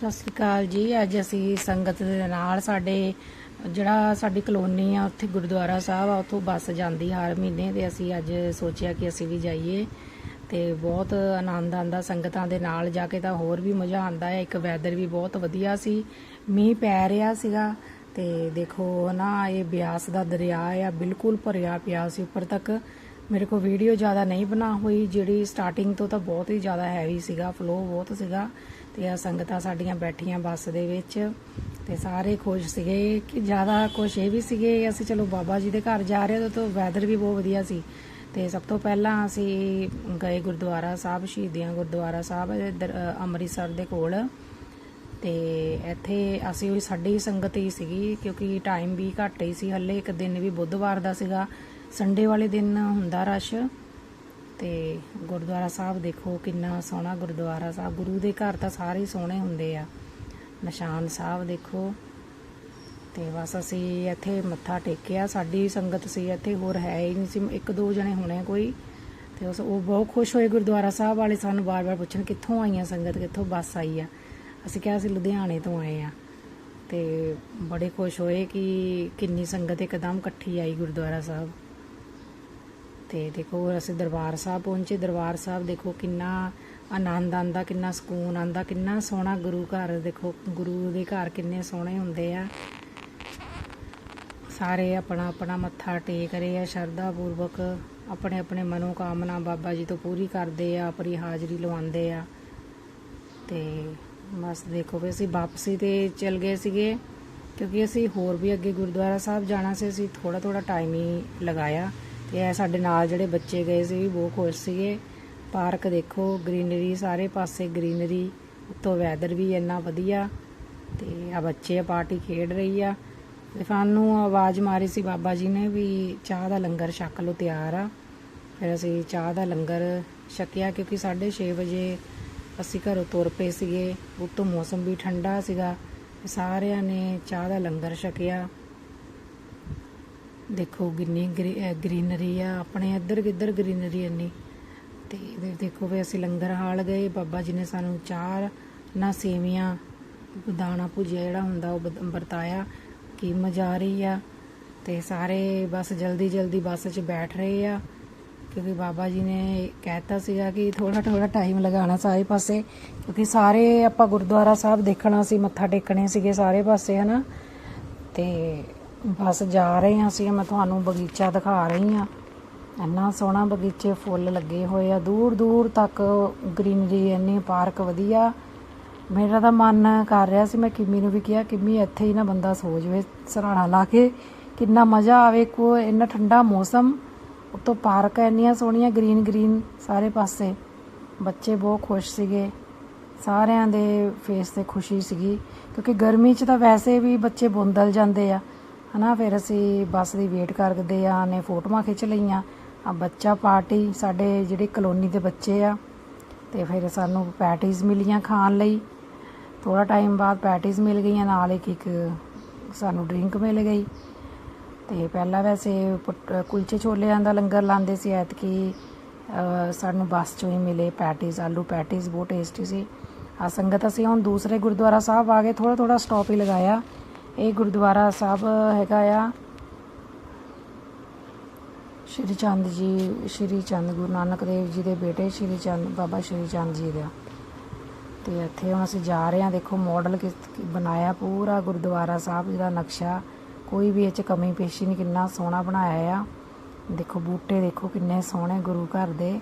ਸਤਿ ਸ਼੍ਰੀ ਅਕਾਲ ਜੀ। ਅੱਜ ਅਸੀਂ ਸੰਗਤ ਦੇ ਨਾਲ ਸਾਡੇ, ਜਿਹੜਾ ਸਾਡੀ ਕਲੋਨੀ ਆ, ਉੱਥੇ ਗੁਰਦੁਆਰਾ ਸਾਹਿਬ ਆ, ਉੱਥੋਂ ਬੱਸ ਜਾਂਦੀ ਹਰ ਮਹੀਨੇ ਤੇ ਅਸੀਂ ਅੱਜ ਸੋਚਿਆ ਕਿ ਅਸੀਂ ਵੀ ਜਾਈਏ ਤੇ ਬਹੁਤ ਆਨੰਦ ਆਂਦਾ ਸੰਗਤਾਂ ਦੇ ਨਾਲ ਜਾ ਕੇ ਤਾਂ ਹੋਰ ਵੀ ਮਜ਼ਾ ਆਂਦਾ ਹੈ। ਇੱਕ ਵੈਦਰ ਵੀ ਬਹੁਤ ਵਧੀਆ ਸੀ। ਮੀਂਹ ਪੈ ਰਿਹਾ ਸੀਗਾ ਤੇ ਦੇਖੋ ਨਾ ਇਹ ਬਿਆਸ ਦਾ ਦਰਿਆ ਆ, ਬਿਲਕੁਲ ਭਰਿਆ ਪਿਆ ਸੀ ਉੱਪਰ ਤੱਕ। ਮੇਰੇ ਕੋਲ ਵੀਡੀਓ ਜ਼ਿਆਦਾ ਨਹੀਂ ਬਣਾ ਹੋਈ, ਜਿਹੜੀ ਸਟਾਰਟਿੰਗ ਤੋਂ ਤਾਂ ਬਹੁਤ ਹੀ ਜ਼ਿਆਦਾ ਹੈਵੀ ਸੀਗਾ ਫਲੋ ਬਹੁਤ ਸੀਗਾ। ਤੇ ਆ ਸੰਗਤਾਂ ਸਾਡੀਆਂ ਬੈਠੀਆਂ ਬੱਸ ਦੇ ਵਿੱਚ ਤੇ ਸਾਰੇ ਖੁਸ਼ ਸੀਗੇ ਕਿ ਜ਼ਿਆਦਾ ਖੁਸ਼ ਇਹ ਵੀ ਸੀਗੇ ਅਸੀਂ ਚਲੋ ਬਾਬਾ ਜੀ ਦੇ ਘਰ ਜਾ ਰਹੇ ਹਾਂ ਤਾਂ ਵੈਦਰ ਵੀ ਬਹੁਤ ਵਧੀਆ ਸੀ। ਤੇ ਸਭ ਤੋਂ ਪਹਿਲਾਂ ਅਸੀਂ ਗਏ ਗੁਰਦੁਆਰਾ ਸਾਹਿਬ ਸ਼ਹੀਦੀਆਂ ਗੁਰਦੁਆਰਾ ਸਾਹਿਬ ਇੱਧਰ, ਅੰਮ੍ਰਿਤਸਰ ਦੇ ਕੋਲ। ਤੇ ਇੱਥੇ ਅਸੀਂ ਵੀ ਸਾਡੀ ਸੰਗਤ ਹੀ ਸੀਗੀ ਕਿਉਂਕਿ ਟਾਈਮ ਵੀ ਘੱਟ ਹੀ ਸੀ। ਹੱਲੇ ਇੱਕ ਦਿਨ ਵੀ ਬੁੱਧਵਾਰ ਦਾ ਸੀਗਾ। ਸੰਡੇ ਵਾਲੇ ਦਿਨ ਹੁੰਦਾ ਰਸ਼ ਤੇ ਗੁਰਦੁਆਰਾ ਸਾਹਿਬ ਦੇਖੋ ਕਿੰਨਾ ਸੋਹਣਾ ਗੁਰਦੁਆਰਾ ਸਾਹਿਬ, ਗੁਰੂ ਦੇ ਘਰ ਤਾਂ ਸਾਰੇ ਸੋਹਣੇ ਹੁੰਦੇ ਆ। ਨਿਸ਼ਾਨ ਸਾਹਿਬ ਦੇਖੋ ਤੇ ਬਸ ਅਸੀਂ ਇੱਥੇ ਮੱਥਾ ਟੇਕਿਆ, ਸਾਡੀ ਸੰਗਤ ਸੀ, ਇੱਥੇ ਹੋਰ ਹੈ ਹੀ ਨਹੀਂ ਸੀ, ਇੱਕ ਦੋ ਜਣੇ ਹੋਣੇ ਕੋਈ। ਤੇ ਉਸ ਉਹ ਬਹੁਤ ਖੁਸ਼ ਹੋਏ ਗੁਰਦੁਆਰਾ ਸਾਹਿਬ ਵਾਲੇ, ਸਾਨੂੰ ਬਾਰ-ਬਾਰ ਪੁੱਛਣ ਕਿੱਥੋਂ ਆਈਆਂ ਸੰਗਤ, ਕਿੱਥੋਂ ਬੱਸ ਆਈ ਆ। ਅਸੀਂ ਕਿਹਾ ਅਸੀਂ ਲੁਧਿਆਣੇ ਤੋਂ ਆਏ ਆ। ਤੇ ਬੜੇ ਖੁਸ਼ ਹੋਏ ਕਿ ਕਿੰਨੀ ਸੰਗਤ ਇੱਕਦਮ ਇਕੱਠੀ ਆਈ ਗੁਰਦੁਆਰਾ ਸਾਹਿਬ। ਤੇ ਦੇਖੋ, ਅਸੀਂ ਦਰਬਾਰ ਸਾਹਿਬ ਪਹੁੰਚੇ। ਦਰਬਾਰ ਸਾਹਿਬ ਦੇਖੋ ਕਿੰਨਾ ਆਨੰਦ ਆਂਦਾ ਕਿੰਨਾ ਸਕੂਨ ਆਂਦਾ ਕਿੰਨਾ ਸੋਹਣਾ ਗੁਰੂ ਘਰ, ਦੇਖੋ ਗੁਰੂ ਦੇ ਘਰ ਕਿੰਨੇ ਸੋਹਣੇ ਹੁੰਦੇ ਆ। ਸਾਰੇ ਆਪਣਾ ਆਪਣਾ ਮੱਥਾ ਟੇਕ ਰਹੇ ਆ ਸ਼ਰਧਾ ਪੂਰਵਕ ਆਪਣੇ ਆਪਣੇ ਮਨੋ ਕਾਮਨਾ ਬਾਬਾ ਜੀ ਤੋਂ ਪੂਰੀ ਕਰਦੇ ਆ, ਆਪਣੀ ਹਾਜ਼ਰੀ ਲਵਾਉਂਦੇ ਆ। ਤੇ ਬਸ ਦੇਖੋ ਵੀ ਅਸੀਂ ਵਾਪਸੀ ਤੇ ਚਲ ਗਏ ਸੀਗੇ, ਕਿਉਂਕਿ ਅਸੀਂ ਹੋਰ ਵੀ ਅੱਗੇ ਗੁਰਦੁਆਰਾ ਸਾਹਿਬ ਜਾਣਾ ਸੀ, ਅਸੀਂ ਥੋੜਾ ਥੋੜਾ ਟਾਈਮ ਹੀ ਲਗਾਇਆ। ਤੇ ਇਹ ਸਾਡੇ ਨਾਲ ਜਿਹੜੇ ਬੱਚੇ ਗਏ ਸੀ ਵੀ ਬਹੁਤ ਖੁਸ਼ ਸੀਗੇ। ਪਾਰਕ ਦੇਖੋ, ਗ੍ਰੀਨਰੀ, ਸਾਰੇ ਪਾਸੇ ਗ੍ਰੀਨਰੀ, ਉੱਤੋਂ ਵੈਦਰ ਵੀ ਇੰਨਾ ਵਧੀਆ। ਤੇ ਆ ਬੱਚੇ ਆ, ਪਾਰਟੀ ਖੇਡ ਰਹੀ ਆ। ਤੇ ਸਾਨੂੰ ਆਵਾਜ਼ ਮਾਰੀ ਸੀ ਬਾਬਾ ਜੀ ਨੇ ਵੀ ਚਾਹ ਦਾ ਲੰਗਰ ਛਕ ਲਓ, ਤਿਆਰ ਆ। ਫਿਰ ਅਸੀਂ ਚਾਹ ਦਾ ਲੰਗਰ ਛਕਿਆ, ਕਿਉਂਕਿ 6:30 ਵਜੇ ਅਸੀਂ ਘਰੋਂ ਤੁਰ ਪਏ ਸੀਗੇ। ਉੱਤੋਂ ਮੌਸਮ ਵੀ ਠੰਡਾ ਸੀਗਾ। ਸਾਰਿਆਂ ਨੇ ਚਾਹ ਦਾ ਲੰਗਰ ਛਕਿਆ। ਦੇਖੋ ਕਿੰਨੀ ਗਰੀ- ਅਹ ਗ੍ਰੀਨਰੀ ਆ, ਆਪਣੇ ਇੱਧਰ ਕਿੱਧਰ ਗ੍ਰੀਨਰੀ ਇੰਨੀ। ਤੇ ਦੇਖੋ ਵੀ ਅਸੀਂ ਲੰਗਰ ਹਾਲ ਗਏ, ਬਾਬਾ ਜੀ ਨੇ ਸਾਨੂੰ ਚਾਰ ਨਾ ਸੇਵੀਆਂ, ਦਾਣਾ ਭੁਜਿਆ ਜਿਹੜਾ ਹੁੰਦਾ ਉਹ ਬਦ- ਵਰਤਾਇਆ, ਕੀ ਮਜ਼ਾ ਰਹੀ ਆ। ਤੇ ਸਾਰੇ ਬਸ ਜਲਦੀ ਜਲਦੀ ਬੱਸ 'ਚ ਬੈਠ ਰਹੇ ਆ, ਕਿਉਂਕਿ ਬਾਬਾ ਜੀ ਨੇ ਕਹਿਤਾ ਸੀਗਾ ਕਿ ਥੋੜਾ ਥੋੜਾ ਟਾਈਮ ਲਗਾਉਣਾ ਸਾਰੇ ਪਾਸੇ, ਕਿਉਂਕਿ ਸਾਰੇ ਆਪਾਂ ਗੁਰਦੁਆਰਾ ਸਾਹਿਬ ਦੇਖਣਾ ਸੀ, ਮੱਥਾ ਟੇਕਣੇ ਸੀਗੇ ਸਾਰੇ ਪਾਸੇ, ਹਨਾ। ਤੇ ਬਸ ਜਾ ਰਹੇ ਹਾਂ ਅਸੀਂ, ਮੈਂ ਤੁਹਾਨੂੰ ਬਗੀਚਾ ਦਿਖਾ ਰਹੀ ਹਾਂ। ਇੰਨਾ ਸੋਹਣਾ ਬਗੀਚੇ ਫੁੱਲ ਲੱਗੇ ਹੋਏ ਆ। ਦੂਰ ਦੂਰ ਤੱਕ ਗ੍ਰੀਨਰੀ ਇੰਨੀ ਪਾਰਕ ਵਧੀਆ। ਮੇਰਾ ਤਾਂ ਮਨ ਕਰ ਰਿਹਾ ਸੀ, ਮੈਂ ਕਿੰਮੀ ਨੂੰ ਵੀ ਕਿਹਾ, ਕਿੰਮੀ ਇੱਥੇ ਹੀ ਨਾ ਬੰਦਾ ਸੋ ਜਾਵੇ, ਸਰਾਣਾ ਲਾ ਕੇ। ਕਿੰਨਾ ਮਜ਼ਾ ਆਵੇ ਕੋ ਇੰਨਾ ਠੰਡਾ ਮੌਸਮ। ਉੱਤੋਂ ਪਾਰਕ ਇੰਨੀਆਂ ਸੋਹਣੀਆਂ, ਗ੍ਰੀਨ ਗ੍ਰੀਨ ਸਾਰੇ ਪਾਸੇ। ਬੱਚੇ ਬਹੁਤ ਖੁਸ਼ ਸੀਗੇ। ਸਾਰਿਆਂ ਦੇ ਫੇਸ ਤੇ ਖੁਸ਼ੀ ਸੀਗੀ। ਕਿਉਂਕਿ ਗਰਮੀ 'ਚ ਤਾਂ ਵੈਸੇ ਵੀ ਬੱਚੇ ਬੁੰਦਲ ਜਾਂਦੇ ਆ। ਹਨਾ, ਫਿਰ ਅਸੀਂ ਬੱਸ ਦੀ ਵੇਟ ਕਰਦੇ ਆ, ਨੇ ਫੋਟੋਆਂ ਖਿੱਚ ਲਈਆਂ। ਆ ਬੱਚਾ ਪਾਰਟੀ, ਸਾਡੇ ਜਿਹੜੇ ਕਲੋਨੀ ਦੇ ਬੱਚੇ ਆ, ਤੇ ਫਿਰ ਸਾਨੂੰ ਪੈਟੀਜ਼ ਮਿਲੀਆਂ ਖਾਣ ਲਈ। ਥੋੜਾ ਟਾਈਮ ਬਾਅਦ ਪੈਟੀਜ਼ ਮਿਲ ਗਈਆਂ, ਨਾਲ ਇੱਕ ਇੱਕ ਸਾਨੂੰ ਡਰਿੰਕ ਮਿਲ ਗਈ। ਤੇ ਪਹਿਲਾਂ ਵੈਸੇ ਪੁੱਟ- ਕੁਲਚੇ ਛੋਲਿਆਂ ਦਾ ਲੰਗਰ ਲਾਉਂਦੇ ਸੀ, ਐਤਕੀ ਸਾਨੂੰ ਬੱਸ ਚੋਂ ਹੀ ਮਿਲੇ ਪੈਟੀਜ਼ ਆਲੂ ਪੈਟੀਜ਼ ਬਹੁਤ ਟੇਸਟੀ ਸੀ। ਆ ਸੰਗਤ, ਅਸੀਂ ਹੁਣ ਦੂਸਰੇ ਗੁਰਦੁਆਰਾ ਸਾਹਿਬ ਆ ਗਏ ਥੋੜਾ ਥੋੜਾ ਸਟਾਪ ਹੀ ਲਗਾਇਆ। ਇਹ ਗੁਰਦੁਆਰਾ ਸਾਹਿਬ ਹੈਗਾ ਆ। ਸ਼੍ਰੀ ਚੰਦ ਜੀ, ਸ਼੍ਰੀ ਚੰਦ ਗੁਰੂ ਨਾਨਕ ਦੇਵ ਜੀ ਦੇ ਬੇਟੇ ਸ਼੍ਰੀ ਚੰਦ, ਬਾਬਾ ਸ਼੍ਰੀ ਚੰਦ ਜੀ ਦਾ। ਤੇ ਇੱਥੇ ਹੁਣ ਅਸੀਂ ਜਾ ਰਹੇ ਹਾਂ, ਦੇਖੋ ਮਾਡਲ ਕਿ ਬਣਾਇਆ ਪੂਰਾ ਗੁਰਦੁਆਰਾ ਸਾਹਿਬ ਦਾ ਨਕਸ਼ਾ। ਕੋਈ ਵੀ ਇਹ ਚ ਕਮੀ ਪੇਸ਼ੀ ਨਹੀਂ, ਕਿੰਨਾ ਸੋਹਣਾ ਬਣਾਇਆ ਆ। ਦੇਖੋ ਬੂਟੇ ਦੇਖੋ ਕਿੰਨੇ ਸੋਹਣੇ ਗੁਰੂ ਘਰ ਦੇ।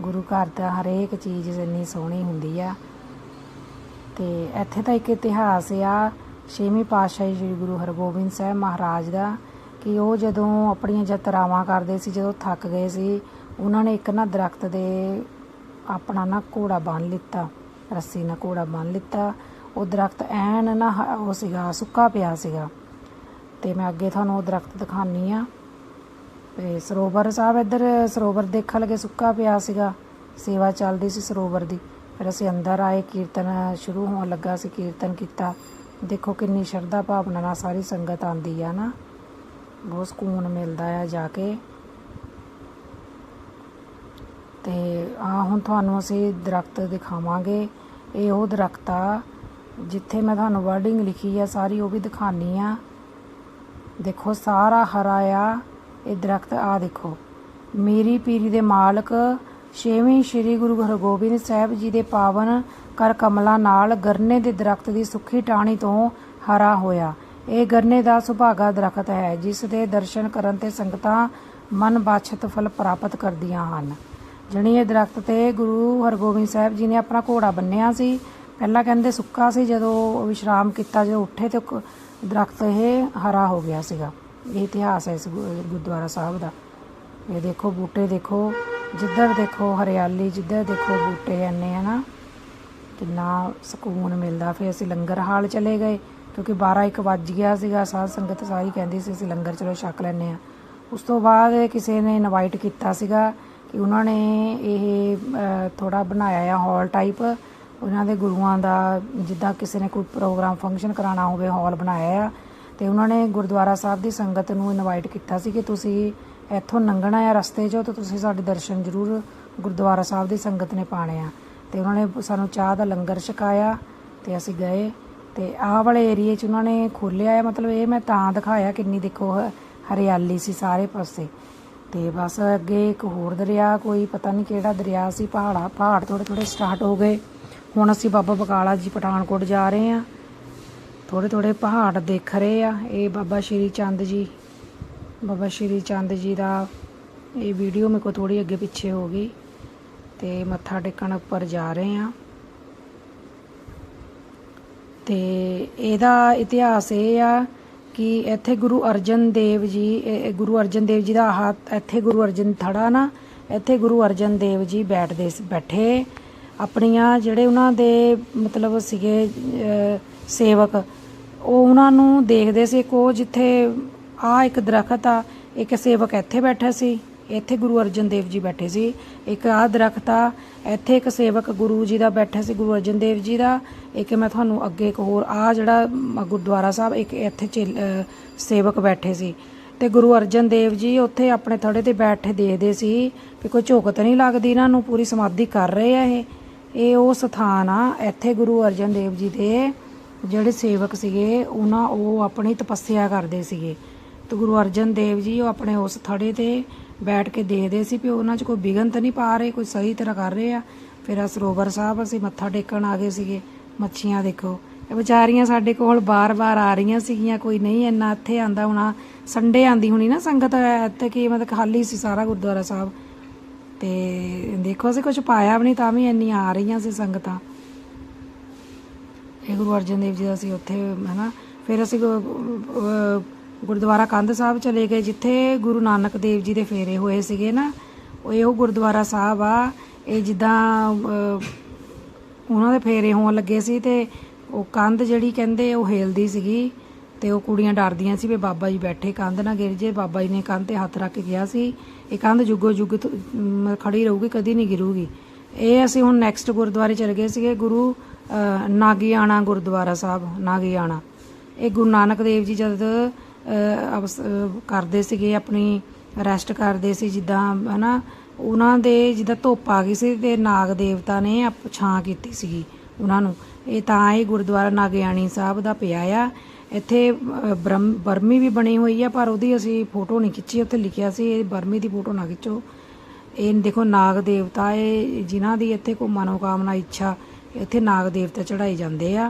ਗੁਰੂ ਘਰ ਦਾ ਹਰੇਕ ਚੀਜ਼ ਇੰਨੀ ਸੋਹਣੀ ਹੁੰਦੀ ਆ। ਤੇ ਇੱਥੇ ਤਾਂ ਇੱਕ ਇਤਿਹਾਸ ਆ। ਛੇਵੀਂ ਪਾਤਸ਼ਾਹੀ ਸ੍ਰੀ ਗੁਰੂ ਹਰਗੋਬਿੰਦ ਸਾਹਿਬ ਮਹਾਰਾਜ ਦਾ ਕਿ ਉਹ ਜਦੋਂ ਆਪਣੀਆਂ ਯਾਤਰਾਵਾਂ ਕਰਦੇ ਸੀ, ਜਦੋਂ ਥੱਕ ਗਏ ਸੀ, ਉਹਨਾਂ ਨੇ ਇੱਕ ਨਾ ਦਰਖਤ ਦੇ ਆਪਣਾ ਨਾ ਘੋੜਾ ਬੰਨ ਲਿੱਤਾ, ਰੱਸੀ ਨਾਲ ਘੋੜਾ ਬੰਨ ਲਿੱਤਾ। ਉਹ ਦਰਖਤ ਐਨ ਨਾ ਹ- ਉਹ ਸੀਗਾ, ਸੁੱਕਾ ਪਿਆ ਸੀਗਾ। ਤੇ ਮੈਂ ਅੱਗੇ ਤੁਹਾਨੂੰ ਉਹ ਦਰਖਤ ਦਿਖਾਨੀ ਆ ਤੇ ਸਰੋਵਰ ਸਾਹਿਬ ਇੱਧਰ, ਸਰੋਵਰ ਦੇਖਣ ਲੱਗੇ ਸੁੱਕਾ ਪਿਆ ਸੀਗਾ। ਸੇਵਾ ਚੱਲਦੀ ਸੀ ਸਰੋਵਰ ਦੀ। ਫਿਰ ਅਸੀਂ ਅੰਦਰ ਆਏ, ਕੀਰਤਨ ਸ਼ੁਰੂ ਹੋਣ ਲੱਗਾ ਸੀ ਕੀਰਤਨ ਕੀਤਾ। ਦੇਖੋ ਕਿੰਨੀ ਸ਼ਰਧਾ ਭਾਵਨਾ ਨਾਲ ਸਾਰੀ ਸੰਗਤ ਆਂਦੀ ਆ ਨਾ। ਬਹੁਤ ਸਕੂਨ ਮਿਲਦਾ ਆ ਜਾ ਕੇ। ਤੇ ਆ ਹੁਣ ਤੁਹਾਨੂੰ ਅਸੀਂ ਦਰਖਤ ਦਿਖਾਵਾਂਗੇ। ਇਹ ਉਹ ਦਰਖਤ ਆ, ਜਿੱਥੇ ਮੈਂ ਤੁਹਾਨੂੰ ਵਰਡਿੰਗ ਲਿਖੀ ਆ, ਸਾਰੀ ਉਹ ਵੀ ਦਿਖਾਨੀ ਆ। ਦੇਖੋ ਸਾਰਾ ਹਰਾ ਆ, ਇਹ ਦਰਖਤ ਆ ਦੇਖੋ। ਮੇਰੀ ਪੀਰੀ ਦੇ ਮਾਲਕ, ਛੇਵੀਂ ਸ੍ਰੀ ਗੁਰੂ ਹਰਗੋਬਿੰਦ ਸਾਹਿਬ ਜੀ ਦੇ ਪਾਵਨ ਕਰ ਕਮਲਾਂ ਨਾਲ ਗਰਨੇ ਦੇ ਦਰਖਤ ਦੀ ਸੁੱਖੀ ਟਾਹਣੀ ਤੋਂ ਹਰਾ ਹੋਇਆ। ਇਹ ਗਰਨੇ ਦਾ ਸੁਭਾਗਾ ਦਰਖਤ ਹੈ, ਜਿਸ ਦੇ ਦਰਸ਼ਨ ਕਰਨ ਤੇ ਸੰਗਤਾਂ ਮਨ ਬਾਛਤ ਫਲ ਪ੍ਰਾਪਤ ਕਰਦੀਆਂ ਹਨ। ਜਣੀ ਇਹ ਦਰਖਤ ਤੇ ਗੁਰੂ ਹਰਗੋਬਿੰਦ ਸਾਹਿਬ ਜੀ ਨੇ ਆਪਣਾ ਘੋੜਾ ਬੰਨਿਆ ਸੀ। ਪਹਿਲਾਂ ਕਹਿੰਦੇ ਸੁੱਕਾ ਸੀ, ਜਦੋਂ ਵਿਸ਼ਰਾਮ ਕੀਤਾ, ਜਦੋਂ ਉੱਠੇ ਤੇ ਕ- ਦਰਖਤ ਇਹ ਹਰਾ ਹੋ ਗਿਆ ਸੀਗਾ। ਇਹ ਇਤਿਹਾਸ ਹੈ ਇਸ ਗੁ- ਗੁਰਦੁਆਰਾ ਸਾਹਿਬ ਦਾ। ਇਹ ਦੇਖੋ ਬੂਟੇ ਦੇਖੋ, ਜਿੱਧਰ ਦੇਖੋ ਹਰਿਆਲੀ, ਜਿੱਧਰ ਦੇਖੋ ਬੂਟੇ ਐਨੇ ਹਨਾ? ਕਿੰਨਾ ਸਕੂਨ ਮਿਲਦਾ। ਫਿਰ ਅਸੀਂ ਲੰਗਰ ਹਾਲ ਚਲੇ ਗਏ, ਕਿਉਂਕਿ 12 ਇੱਕ ਵੱਜ ਗਿਆ ਸੀਗਾ, ਸਾਧ ਸੰਗਤ ਸਾਰੀ ਕਹਿੰਦੀ ਸੀ, ਅਸੀਂ ਲੰਗਰ ਚਲੋ ਛਕ ਲੈਨੇ ਆ ਉਸ ਤੋਂ ਬਾਅਦ ਕਿਸੇ ਨੇ ਇਨਵਾਈਟ ਕੀਤਾ ਸੀਗਾ ਕਿ ਉਹਨਾਂ ਨੇ ਇਹ ਥੋੜਾ ਬਣਾਇਆ ਆ ਹਾਲ ਟਾਈਪ ਉਹਨਾਂ ਦੇ ਗੁਰੂਆਂ ਦਾ ਜਿੱਦਾਂ ਕਿਸੇ ਨੇ ਕੋਈ ਪ੍ਰੋਗਰਾਮ ਫੰਕਸ਼ਨ ਕਰਾਉਣਾ ਹੋਵੇ ਹਾਲ ਬਣਾਇਆ ਆ। ਤੇ ਉਹਨਾਂ ਨੇ ਗੁਰਦੁਆਰਾ ਸਾਹਿਬ ਦੀ ਸੰਗਤ ਨੂੰ ਇਨਵਾਈਟ ਕੀਤਾ ਸੀ ਕਿ ਤੁਸੀਂ ਇੱਥੋਂ ਲੰਘਣਾ ਆ ਰਸਤੇ 'ਚੋਂ ਤਾਂ ਤੁਸੀਂ ਸਾਡੇ ਦਰਸ਼ਨ ਜ਼ਰੂਰ ਗੁਰਦੁਆਰਾ ਸਾਹਿਬ ਦੀ ਸੰਗਤ ਨੇ ਪਾਣੇ ਆ। ਤੇ ਉਹਨਾਂ ਨੇ ਸਾਨੂੰ ਚਾਹ ਦਾ ਲੰਗਰ ਛਕਾਇਆ ਤੇ ਅਸੀਂ ਗਏ ਤੇ ਆਹ ਵਾਲੇ ਏਰੀਏ 'ਚ ਉਹਨਾਂ ਨੇ ਖੋਲਿਆ ਆ ਮਤਲਬ ਇਹ ਮੈਂ ਤਾਂ ਦਿਖਾਇਆ ਕਿੰਨੀ ਦੇਖੋ ਹ- ਹਰਿਆਲੀ ਸੀ ਸਾਰੇ ਪਾਸੇ। ਤੇ ਬਸ ਅੱਗੇ ਇੱਕ ਹੋਰ ਦਰਿਆ, ਕੋਈ ਪਤਾ ਨਹੀਂ ਕਿਹੜਾ ਦਰਿਆ ਸੀ, ਪਹਾੜਾ, ਪਹਾੜ ਥੋੜੇ ਥੋੜੇ ਸਟਾਰਟ ਹੋ ਗਏ। ਹੁਣ ਅਸੀਂ ਬਾਬਾ ਬਕਾਲਾ ਜੀ ਪਠਾਨਕੋਟ ਜਾ ਰਹੇ ਆ ਥੋੜੇ ਥੋੜੇ ਪਹਾੜ ਦੇਖ ਰਹੇ ਆ ਇਹ ਬਾਬਾ ਸ਼੍ਰੀ ਚੰਦ ਜੀ, ਬਾਬਾ ਸ਼੍ਰੀ ਚੰਦ ਜੀ ਦਾ ਇਹ ਵੀਡੀਓ ਮੇਰੇ ਕੋ ਥੋੜੀ ਅੱਗੇ ਪਿੱਛੇ ਹੋ ਗਈ। ਤੇ ਮੱਥਾ ਟੇਕਣ ਉੱਪਰ ਜਾ ਰਹੇ ਹਾਂ। ਤੇ ਇਹਦਾ ਇਤਿਹਾਸ ਇਹ ਆ ਕਿ ਇੱਥੇ ਗੁਰੂ ਅਰਜਨ ਦੇਵ ਜੀ ਗੁਰੂ ਅਰਜਨ ਦੇਵ ਜੀ ਦਾ ਆਹ, ਇੱਥੇ ਗੁਰੂ ਅਰਜਨ ਥੜਾ ਨਾ, ਇੱਥੇ ਗੁਰੂ ਅਰਜਨ ਦੇਵ ਜੀ ਬੈਠਦੇ ਸੀ, ਬੈਠੇ। ਆਪਣੀਆਂ ਜਿਹੜੇ ਉਹਨਾਂ ਦੇ ਮਤਲਬ ਸੀਗੇ ਸੇਵਕ, ਉਹ ਉਹਨਾਂ ਨੂੰ ਦੇਖਦੇ ਸੀ ਕੋ ਜਿੱਥੇ ਆ ਇੱਕ ਦਰਖਤ ਆ, ਇੱਕ ਸੇਵਕ ਇੱਥੇ ਬੈਠਾ ਸੀ। ਇੱਥੇ ਗੁਰੂ ਅਰਜਨ ਦੇਵ ਜੀ ਬੈਠੇ ਸੀ। ਇੱਕ ਆਹ ਦਰਖਤ ਆ, ਇੱਥੇ ਇੱਕ ਸੇਵਕ ਗੁਰੂ ਜੀ ਦਾ ਬੈਠਾ ਸੀ, ਗੁਰੂ ਅਰਜਨ ਦੇਵ ਜੀ ਦਾ। ਇੱਕ ਮੈਂ ਤੁਹਾਨੂੰ ਅੱਗੇ ਇੱਕ ਹੋਰ ਆ ਜਿਹੜਾ ਗੁਰਦੁਆਰਾ ਸਾਹਿਬ, ਇੱਕ ਇੱਥੇ ਚੇਲ- ਸੇਵਕ ਬੈਠੇ ਸੀ। ਤੇ ਗੁਰੂ ਅਰਜਨ ਦੇਵ ਜੀ ਉੱਥੇ ਆਪਣੇ ਥੜੇ ਤੇ ਬੈਠੇ ਦੇਖਦੇ ਸੀ ਵੀ ਕੋਈ ਝੁਕਤ ਨਹੀਂ ਲੱਗਦੀ, ਇਹਨਾਂ ਨੂੰ ਪੂਰੀ ਸਮਾਧੀ ਕਰ ਰਹੇ ਆ ਇਹ। ਇਹ ਉਹ ਸਥਾਨ ਆ, ਇੱਥੇ ਗੁਰੂ ਅਰਜਨ ਦੇਵ ਜੀ ਦੇ ਜਿਹੜੇ ਸੇਵਕ ਸੀਗੇ, ਉਹਨਾਂ ਉਹ ਆਪਣੀ ਤਪੱਸਿਆ ਕਰਦੇ ਸੀਗੇ। ਤੇ ਗੁਰੂ ਅਰਜਨ ਦੇਵ ਜੀ ਉਹ ਆਪਣੇ ਉਸ ਥੜੇ ਤੇ ਬੈਠ ਕੇ ਦੇਖਦੇ ਸੀ ਵੀ ਉਹਨਾਂ 'ਚ ਕੋਈ ਵਿਘਨ ਤਾਂ ਨਹੀਂ ਪਾ ਰਹੇ, ਕੋਈ ਸਹੀ ਤਰ੍ਹਾਂ ਕਰ ਰਹੇ ਆ। ਫਿਰ ਸਰੋਵਰ ਸਾਹਿਬ ਅਸੀਂ ਮੱਥਾ ਟੇਕਣ ਆ ਗਏ ਸੀਗੇ, ਮੱਛੀਆਂ ਦੇਖੋ। ਇਹ ਵਿਚਾਰੀਆਂ ਸਾਡੇ ਕੋਲ ਬਾਰ-ਬਾਰ ਆ ਰਹੀਆਂ ਸੀਗੀਆਂ, ਕੋਈ ਨਹੀਂ ਇੰਨਾ ਇੱਥੇ ਆਂਦਾ ਹੋਣਾ, ਸੰਡੇ ਆਂਦੀ ਹੋਣੀ ਨਾ ਸੰਗਤ, ਇੱਥੇ ਕੀ ਮਤਲਬ ਖਾਲੀ ਸੀ ਸਾਰਾ ਗੁਰਦੁਆਰਾ ਸਾਹਿਬ। ਤੇ ਦੇਖੋ ਅਸੀਂ ਕੁਝ ਪਾਇਆ ਵੀ ਨਹੀਂ ਤਾਂ ਵੀ ਇੰਨੀਆਂ ਆ ਰਹੀਆਂ ਸੀ ਸੰਗਤਾਂ। ਇਹ ਗੁਰੂ ਅਰਜਨ ਦੇਵ ਜੀ ਦਾ ਸੀ ਉੱਥੇ, ਹਨਾ, ਫਿਰ ਅਸੀਂ ਗੁਰਦੁਆਰਾ ਕੰਧ ਸਾਹਿਬ ਚਲੇ ਗਏ ਜਿੱਥੇ ਗੁਰੂ ਨਾਨਕ ਦੇਵ ਜੀ ਦੇ ਫੇਰੇ ਹੋਏ ਸੀਗੇ ਨਾ ਉਹ ਇਹੋ ਗੁਰਦੁਆਰਾ ਸਾਹਿਬ ਆ। ਇਹ ਜਿੱਦਾਂ ਉਹਨਾਂ ਦੇ ਫੇਰੇ ਹੋਣ ਲੱਗੇ ਸੀ ਤੇ ਉਹ ਕੰਧ ਜਿਹੜੀ ਕਹਿੰਦੇ ਉਹ ਹਿਲਦੀ ਸੀਗੀ ਤੇ ਉਹ ਕੁੜੀਆਂ ਡਰਦੀਆਂ ਸੀ ਵੀ ਬਾਬਾ ਜੀ ਬੈਠੇ ਕੰਧ ਨਾ ਗਿਰ ਜੇ ਬਾਬਾ ਜੀ ਨੇ ਕੰਧ ਤੇ ਹੱਥ ਰੱਖ ਕੇ ਕਿਹਾ ਸੀ ਇਹ ਕੰਧ ਜੁਗੋ ਜੁਗ ਤ- ਅਮ, ਖੜੀ ਰਹੂਗੀ ਕਦੀ ਨਹੀਂ ਗਿਰੂਗੀ। ਇਹ ਅਸੀਂ ਹੁਣ ਨੈਕਸਟ ਗੁਰਦੁਆਰੇ ਚਲੇ ਗਏ ਸੀਗੇ ਗੁਰੂ ਅਹ, ਗੁਰਦੁਆਰਾ ਸਾਹਿਬ ਨਾਗੀਆਣਾ। ਇਹ ਗੁਰੂ ਨਾਨਕ ਦੇਵ ਜੀ ਜਦ ਕਰਦੇ ਸੀਗੇ ਆਪਣੀ ਰੈਸਟ ਕਰਦੇ ਸੀ ਜਿੱਦਾਂ ਹਨਾ ਉਹਨਾਂ ਦੇ ਜਿੱਦਾਂ ਧੁੱਪ ਆ ਗਈ ਸੀ ਤੇ ਨਾਗ ਦੇਵਤਾ ਨੇ ਆਪ- ਛਾਂ ਕੀਤੀ ਸੀਗੀ ਉਹਨਾਂ ਨੂੰ। ਇਹ ਤਾਂ ਇਹ ਗੁਰਦੁਆਰਾ ਨਾਗਿਆਣੀ ਸਾਹਿਬ ਦਾ ਪਿਆ ਆ। ਇੱਥੇ ਅਹ, ਬਰਮੀ ਵੀ ਬਣੀ ਹੋਈ ਆ ਪਰ ਉਹਦੀ ਅਸੀਂ ਫੋਟੋ ਨਹੀਂ ਖਿੱਚੀ ਉੱਥੇ ਲਿਖਿਆ ਸੀ ਇਹ ਬਰਮੀ ਦੀ ਫੋਟੋ ਨਾ ਖਿੱਚੋ। ਇਹ ਦੇਖੋ ਨਾਗ ਦੇਵਤਾ ਇਹ ਜਿਨ੍ਹਾਂ ਦੀ ਇੱਥੇ ਕੋਈ ਮਨੋਕਾਮਨਾ ਇੱਛਾ ਇੱਥੇ ਨਾਗ ਦੇਵਤਾ ਚੜਾਏ ਜਾਂਦੇ ਆ।